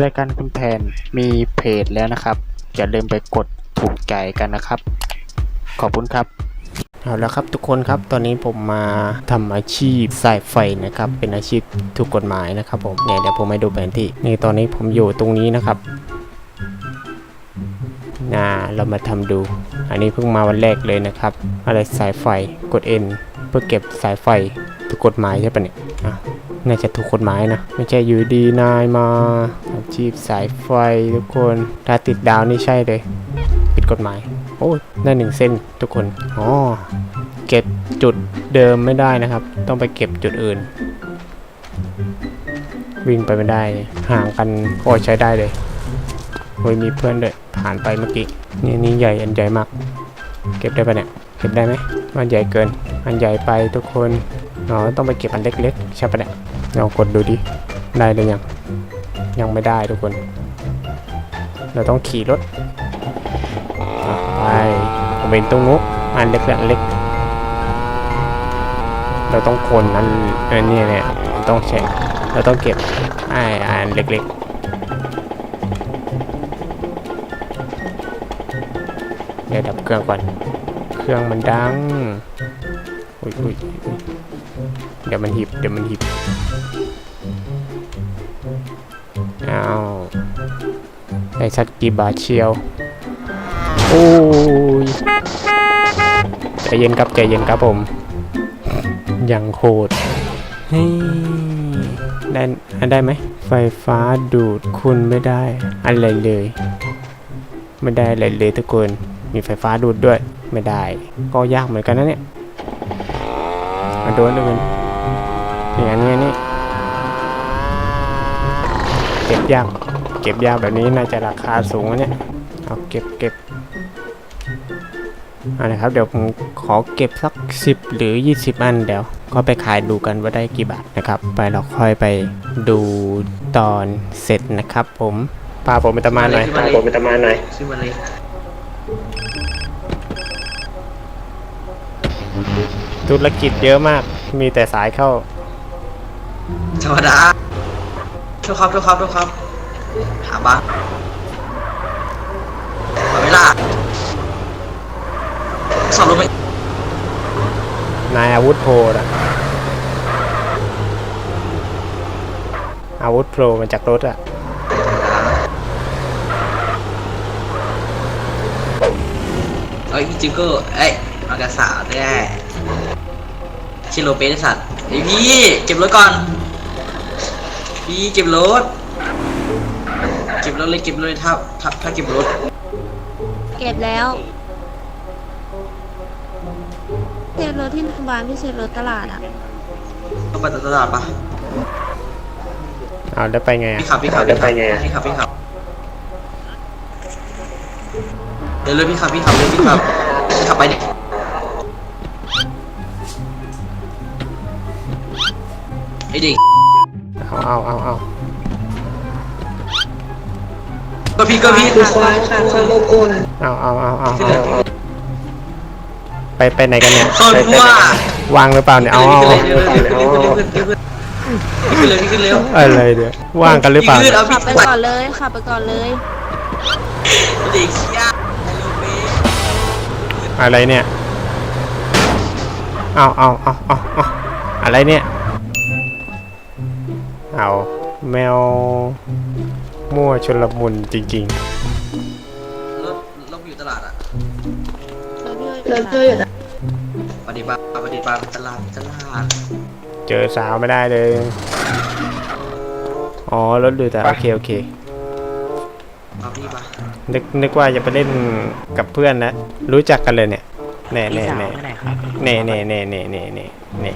รายการคุณแผนมีเพจแล้วนะครับ อย่าลืมไปกดถูกใจกันนะครับ ขอบคุณครับ เอาล้วครับทุกคนครับตอนนี้ผมมาทำอาชีพสายไฟนะครับ เป็นอาชีพถูกกฎหมายนะครับผมเนี่ยเดี๋ยวผมให้ดูแผนที่นี่ตอนนี้ผมอยู่ตรงนี้นะครับนะเรามาทำดู อันนี้เพิ่งมาวันแรกเลยนะครับ อะไรสายไฟกด N เพื่อเก็บสายไฟถูกกฎหมายใช่ปะเนี่ยน่าจะถูกกฎหมายนะ ไม่ใช่อยู่ดีนายมา อาชีพสายไฟทุกคน ถ้าติดดาวนี่ใช่เลย ผิดกฎหมาย โอ้ได้หนึ่งเส้นทุกคน อ๋อ เก็บจุดเดิมไม่ได้นะครับ ต้องไปเก็บจุดอื่น วิ่งไปไม่ได้ ห่างกันโอ้ใช้ได้เลยโอ้ยมีเพื่อนด้วยผ่านไปเมื่อกี้ นี่นี่ใหญ่อันใหญ่มาก เก็บได้ปะเนี่ย เก็บได้ไหมมันใหญ่เกิน อันใหญ่ไปทุกคน อ๋อ ต้องไปเก็บอันเล็กๆ ใช่ปะเนี่ยลองกดดูดิ ได้หรือยัง ยังไม่ได้ทุกคน เราต้องขี่รถไปผมเป็นตรงนู้อันเล็กๆอันเล็ก เราต้องคนอันอันนี้เนี่ยต้องใช้เราต้องเก็บไอ้อันเล็กๆเดี๋ยวดับเครื่องก่อน เครื่องมันดังอุ้ยอุ้ยอุ๊ยเดี๋ยวมันหิบเดี๋ยวมันหิบ สักกี่บาทเชียว โอ้ยใจเย็นครับใจเย็นครับผมยังโคตรฮ้ได้ได้ไหม ไฟฟ้าดูดคุณไม่ได้อะไรเลย ไม่ได้อะไรเลยทุกคน มีไฟฟ้าดูดด้วย ไม่ได้ ก็ยากเหมือนกันนะเนี่ยมาโดนอื่นอย่างนี้นี่เก็บยาก เก็บยากแบบนี้น่าจะราคาสูงนะเนี่ยเอาเก็บเก็บเอาละครับเดี๋ยวผมขอเก็บสัก 10 หรือ 20 อันเดี๋ยว ก็ไปขายดูกันว่าได้กี่บาทนะครับ ไปเราค่อยไปดูตอนเสร็จนะครับ ผมพาผมไปตะมานหน่อยพาผมไปตะมานหน่อยขึ้นมาเลยธุรกิจเยอะมาก มีแต่สายเข้าธรรมดาทุกครับทุกครับทุกครับ หาบ้านเอาเวลาสอบลงไปนายอาวุธโพรนะอาวุธโปรมาจากรถอะเอ้ยพี่จิงเกอร์เอ้ยมากระสาได้ชิโรเปสไอ้สัตว์ไอพี่เก็บรถก่อน พี่เก็บรถเก็ บรถเลยเก็บรถเลยถ้าถ้าถ้าเก็บรถเก็บแล้วเจอรถที่โรงพยาบาลไม่ใช่รถตลาดอะต้องไปตลาดปะเอาได้ไปไงอะพี่ขับพี่ขับได้ไปไงอะพี่ขับพี่ขับเดี๋ยวเลยพี่ขับพี่ขับเลยพี่ขับพี่ขับไปดิไอเด็กเอาเอาเอาเอา ก็พี่ก็พี่คือความขาดความอบอุ่นเอาเอาเอาเอาเอาไปไปไหนกันเนี่ยโซนไปไปว่า วางหรือเปล่าเนี่ยเอาเอาขึ้นเอาเลยพี่ขึ้นเลยพี่ขึ้นเลยพี่ขึ้นเร็วอะไรเนี่ยว่างกันหรือเปล่าพี่ขึ้นเอาขัพี่บไปก่อนเลยขับไปก่อนเลย เด็กเชี่ยไอโลเปอะไรเนี่ยเอาเอาเอาเอาเอาอะไรเนี่ยเอาแมว มั่วชนละมุนจริง รถรถอยู่ตลาดอะรถพี่เราเจออยู่นะปฏิบัติปฏิบัติตลาดตลาดๆ เจอสาวไม่ได้เลย อ๋อรถดูแต่โอเคโอเคเอาพี่ปะนึกนึกว่าจะไปเล่นกับเพื่อนนะ รู้จักกันเลยเนี่ยแน่แน่แน่แน่แน่แน่แน่แน่แน่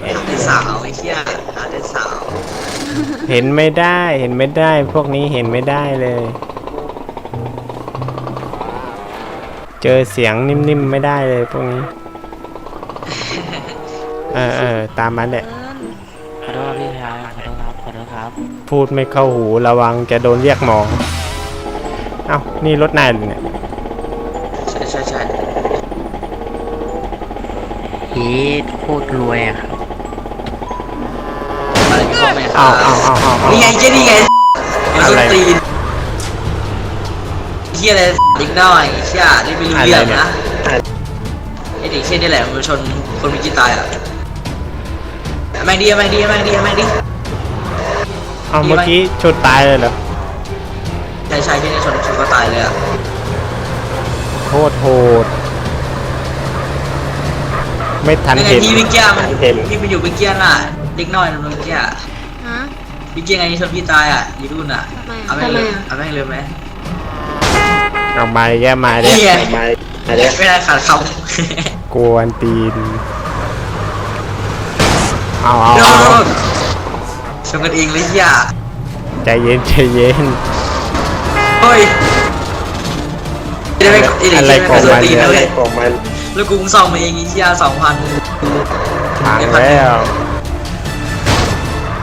แน่เป็นสาวไอ้เชี่ยหาเป็นสาว เห็นไม่ได้เห็นไม่ได้ พวกนี้เห็นไม่ได้เลย เจอเสียงนิ่มๆไม่ได้เลยพวกนี้ เออเออตามมันแหละเอิ้นขอโทษพี่ชายขอโทษครับขอโทษครับพูดไม่เข้าหูระวังจะโดนเรียกหมอเอ้านี่รถนายเหรอเนี่ยใช่ใช่ใช่พี่โคตรรวยอะครับ เอาเอาเอาเอาเอานี่ไงเจ๊นี่ไงไอ้ส้นตีนที่อะไรเด็กน้อยเชี่ยนี่ไม่รู้เรื่องนะไอเด็กเช่นนี่แหละมันชนคนมีกีตายอะแม่งดีแม่งดีแม่งดีแม่งดีเอาเมื่อกี้ชนตายเลยเหรอใช่ใช่ที่นี่ชนชนก็ตายเลยอะโคตรโหดไม่ทันเห็นที่วิกเกียมันที่มันอยู่วิกเกียน่ะเด็กน้อยมันวิกเกีย ฮะวิกเกียไงที่ชนพี่ตายอะยีรุ่นอะทำไมเอาแม่งเลยทำไมอะเอาแม่งเลยไหมเอามาแย่มาเลยนี่ไงไม่ได้ขาดคำกวนตีน เอาเอาโดเอานชนกันเองเลยที่อะใจเย็นใจเย็น เฮ้ยอะไรอะไรของมันตีเนี่ยเลยแล้วกูมึงส่องมาเองอีที่อะสองพัน พังแล้ว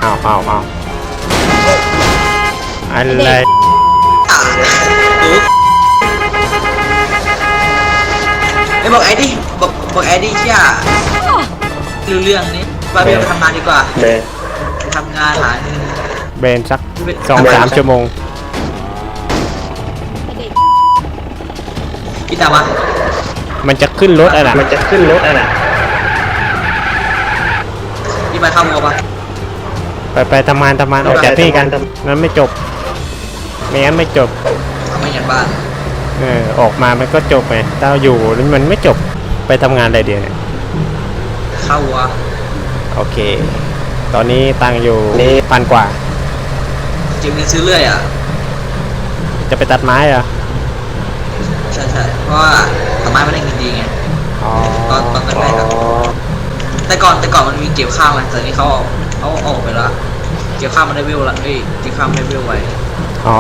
เอาเอาเอา อะไรไอ้บอกไอ้ดิบอกบอกไอ้ดิที่อะรู้เรื่องนี้ว่าเบลไปทำงานดีกว่าไปทำงานหาเงินเบนสักสองสามชั่วโมงไอ้เด็กพี่ตามมามันจะขึ้นรถอะไรมันจะขึ้นรถอะนะพี่ไปเข้ามัวปะไปไปทำงานทำงานออกจากที่กันนั้นไม่จบ ไม่งั้นไม่จบเอาไม่ยันบ้านเออออกมามันก็จบไงถ้าอยู่แล้วมันไม่จบไปทำงานอะไรเดียวเนี่ยเข้าวัวโอเค ตอนนี้ตังค์อยู่พันกว่าเก็บเงินซื้อเรื่อยอะ จะไปตัดไม้เหรอใช่ใช่เพราะว่าต้นไม้มันได้เงินดีไง อ๋อตอนตอนแรกๆอะ แต่ก่อนแต่ก่อนมันมีเกี่ยวข้าวมันแต่นี้เขาเอาเอาออกไปละเกี่ยวข้าวมันได้เวลละเอ้ยเกี่ยวข้าวมันได้เวลไว้ อ๋อ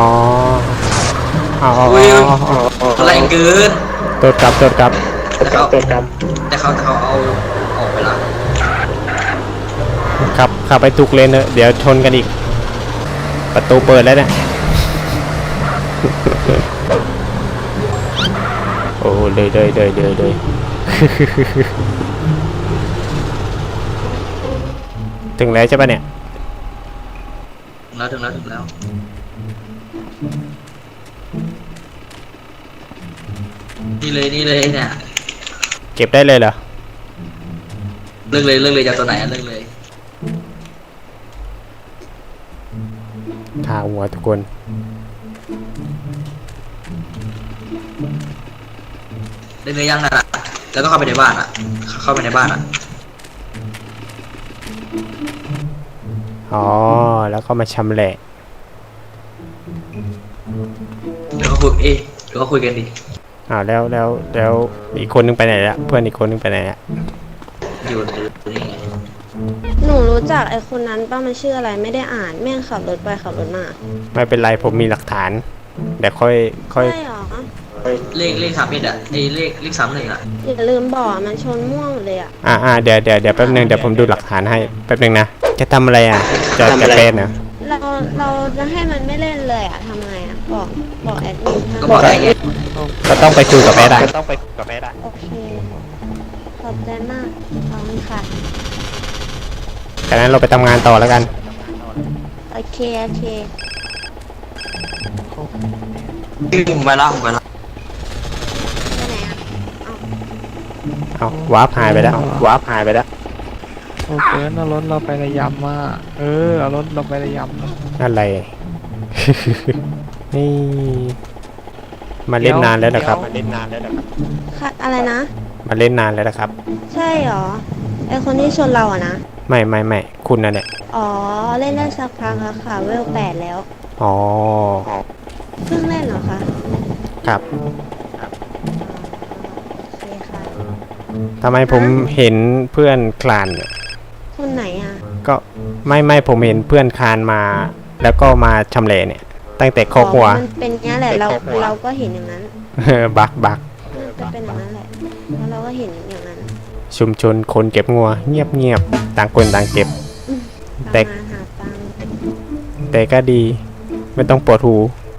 อ๋ออ๋ออุ้ยอ๋อแรงเกินตรวจกลับตรวจกลับแต่เขาตัวครับแต่เขาแต่เขาเอาออกไปละขับขับไปถูกเลนเถอะเดี๋ยวชนกันอีก ประตูเปิดแล้วเนี่ย โอ้เลยเลยเลยเลยเลย ถึงแล้วใช่ปะเนี่ย ถึงแล้วถึงแล้วถึงแล้ว นี่เลยนี่เลยเนี่ยเก็บได้เลยเหรอ เลิกเลยเลิกเลยจะเอาตัวไหนอะเลิกเลย ทาหัวทุกคน เลิกเลยยังนั่นอะแล้วก็เข้าไปในบ้านอะเข้าไปในบ้านอะอ๋อ แล้วก็มาชำแหละ เดี๋ยวเขาคุยเอ๊ะเดี๋ยวเขาคุยกันดิอ้าวแล้วแล้วแล้วอีกคนนึงไปไหนละเพื่อนอีกคนนึงไปไหนละอยู่นี่ไงหนูรู้จักไอ้คนนั้นป้ามันชื่ออะไรไม่ได้อ่านแม่งขับรถไปขับรถมาไม่เป็นไรผมมีหลักฐานเดี๋ยวค่อยค่อย ใช่หรอเลขเลขสามเอ็ดอะไอเลขเลขสามหนึ่งอะอย่าลืมบอกมันชนม่วงหมดเลยอะอ่าอ่าเดี๋ยวเดี๋ยวเดี๋ยวแป๊บนึงเดี๋ยวผมดูหลักฐานให้แป๊บนึงนะจะทำอะไรอะจะจะเป็นเหรอ เราเราจะให้มันไม่เล่นเลยอะทำไงอะบอกบอกแอดมินก็บอกได้ไงก็ต้องไปคุยกับแม่ได้ต้องไปกับแม่ได้โอเคขอบใจมากขอบคุณค่ะจากนั้นเราไปทำงานต่อแล้วกัน โอเคโอเคผมไปแล้วผมไปแล้วไปไหนอะเอาวาร์ปหายไปแล้ววาร์ปหายไปแล้ว โอ้เกินเอารถเราไประยำมาเออเอารถเราไประยำนะอะไร นี่ มาเล่นนานแล้วนะครับ มาเล่นนานแล้วนะครับ ค่ะอะไรนะ มาเล่นนานแล้วนะครับ ใช่หรอไอคนที่ชนเราอะนะไม่ไม่ไม่คุณนั่นแหละอ๋อเล่นได้สักพักแล้วค่ะเวลแปดแล้วอ๋อเพิ่งเล่นเหรอคะครับโอเคค่ะทำไมผมเห็นเพื่อนคลานเนี่ย คนไหนอะ ก็ไม่ไม่ผมเห็นเพื่อนคลานมา แล้วก็มาชำแหละเนี่ย ตั้งแต่คอกหัวมันเป็นอย่างนี้แหละเราเราก็เห็นอย่างนั้นบักบักมันจะเป็นอย่างนั้นแหละแล้วเราก็เห็นอย่างนั้น ชุมชนคนเก็บงัว เงียบเงียบต่างคนต่างเก็บ แต่ทำงานหาตังค์แต่ก็ดี ไม่ต้องปวดหู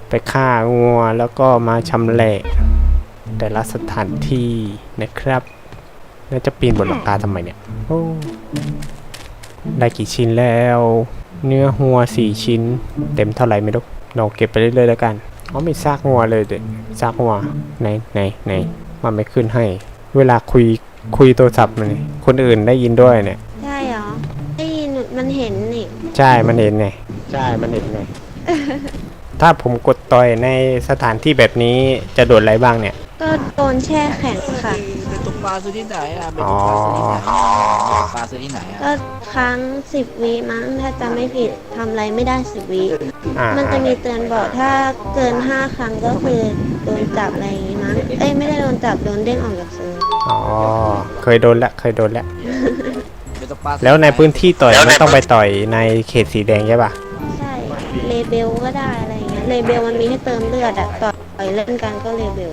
ไปฆ่างัวแล้วก็มาชำแหละแต่ละสถานที่นะครับ แล้วจะปีนบนหลังคาทำไมเนี่ย โอ้ ได้กี่ชิ้นแล้ว เนื้อหัวสี่ชิ้น เต็มเท่าไหร่ไม่รู้เราเก็บไปเรื่อยๆแล้วกันอ๋อมีซากงัวเลยเด็ซากงัวไหนไหนไหนมันไม่ขึ้นให้ เวลาคุยคุยโทรศัพท์มันนี่คนอื่นได้ยินด้วยเนี่ย ใช่เหรอได้ยินมันเห็นนี่ใช่มันเห็นไงใช่มันเห็นไงถ้าผมกดต่อยในสถานที่แบบนี้จะโดนอะไรบ้างเนี่ย ก็โดนแช่แข็งค่ะเป็นตกปลาซื้อที่ไหนอะเป็นอ๋ตอกปลาซื้อที่ไหนเป็นตกปลาซื้อที่ไหนอะก็ครั้งสิบวิมั้งถ้าจำไม่ผิดทำอะไรไม่ได้สิบวิอ่ามันจะมีเตือนบอกถ้าเกินห้าครั้งก็คือโดนจับอะไรอย่างงี้มั้งเอ้ยไม่ได้โดนจับโดนเด้งออกจากเซิร์ฟอ๋อเคยโดนละเคยโดนละเป็นตกปลาซื้อแล้วในพื้นที่ต่อยมันต้องไปต่อยในเขตสีแดงใช่ปะใช่เลเบลก็ได้อะไรอย่างเงี้ยเลเบลมันมีให้เติมเลือดอะต่อยเล่นกันก็เลเบล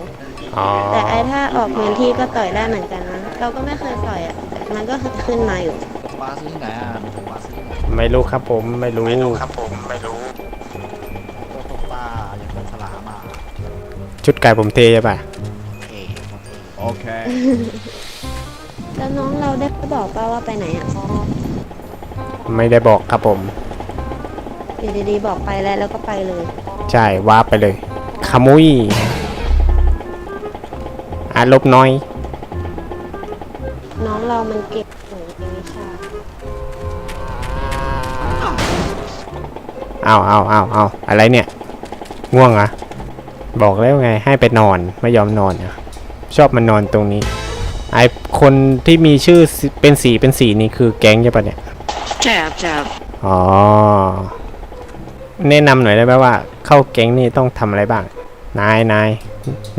อ๋อแต่ไอ้ถ้าออกพื้นที่ก็ต่อยได้เหมือนกันนะเราก็ไม่เคยต่อยอะแต่มันก็ขึ้นมาอยู่ตกปลาซื้อที่ไหนอะเป็นตกปลาซื้อที่ไหนไม่รู้ครับผมไม่รู้ครับผมไม่รู้ตัวตกปลาอย่างเป็นฉลามอะชุดไก่ผมเทใช่ปะเอ๋โอเคแล้วน้องเราได้บอกป่าว่าไปไหนอะไม่ได้บอกครับผมอยู่ดีๆบอกไปแล้วแล้วก็ไปเลย ใช่ว้าร์ปไปเลยขมุย อะลบน้อย น้องเรามันเก่งหนูในวิชาเอาเอาเอาเอาอะไรเนี่ย ง่วงเหรอะบอกแล้วไงให้ไปนอนไม่ยอมนอนอะชอบมานอนตรงนี้ ไอคนที่มีชื่อเป็นสีเป็นสีนี่คือแก๊งใช่ปะเนี่ยใช่ครับใช่ครับอ๋อ แนะนำหน่อยได้ไหมว่า เข้าแก๊งนี่ต้องทำอะไรบ้าง นายนาย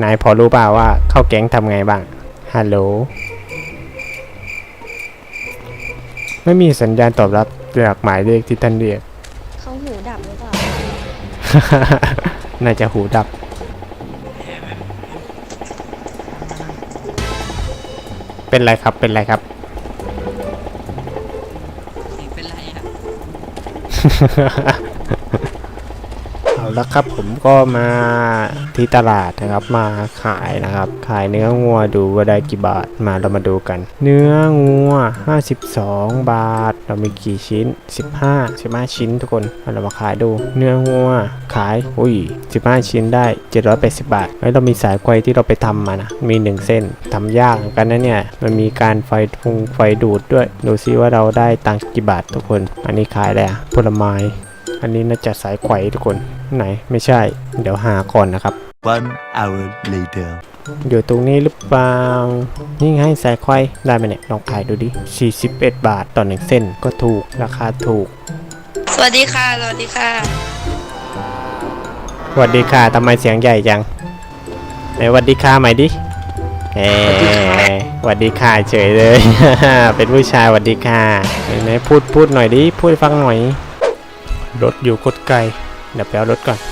นายพอรู้เปล่าว่าเข้าแก๊งทำไงบ้าง ฮัลโหล ไม่มีสัญญาณตอบรับจากหมายเลขที่ท่านเรียก เขาหูดับหรือเปล่า น่าจะหูดับ เป็นไรครับ เป็นไรครับ เป็นไรอะ เอาละครับผมก็มาที่ตลาดนะครับมาขายนะครับ ขายเนื้องัวดูว่าได้กี่บาทมาเรามาดูกัน เนื้องัว 52 บาท เรามีกี่ชิ้น 15 15 ชิ้นทุกคนเอาเรามาขายดู เนื้องัวขายอุ้ย 15 ชิ้นได้ 780 บาทแล้วเรามีสายไฟที่เราไปทำมานะมี 1 เส้นทำยากเหมือนกันนะเนี่ยมันมีการไฟทุงไฟดูดด้วยดูซิว่าเราได้ตังกี่บาททุกคน อันนี้ขายอะไรอะผลไม้อันนี้น่าจะสายไขวทุกคน ไหนไม่ใช่ เดี๋ยวหาก่อนนะครับ One hour later. อยู่ตรงนี้หรือเปล่า นี่ไงสายไขวได้ไหมเนี่ยลองขายดูดิ 41 บาทต่อหนึ่งเส้นก็ถูกราคาถูก สวัสดีค่ะ สวัสดีค่ะ สวัสดีค่ะทำไมเสียงใหญ่จังไหนสวัสดีค่ะใหม่ดิเอสวัสดีค่ะเฉยเลย เป็นผู้ชายสวัสดีค่ะไหนๆพูดพูดหน่อยดิ พูดให้ฟังหน่อย รถอยู่โคตรไกล เดี๋ยวไปเอารถก่อน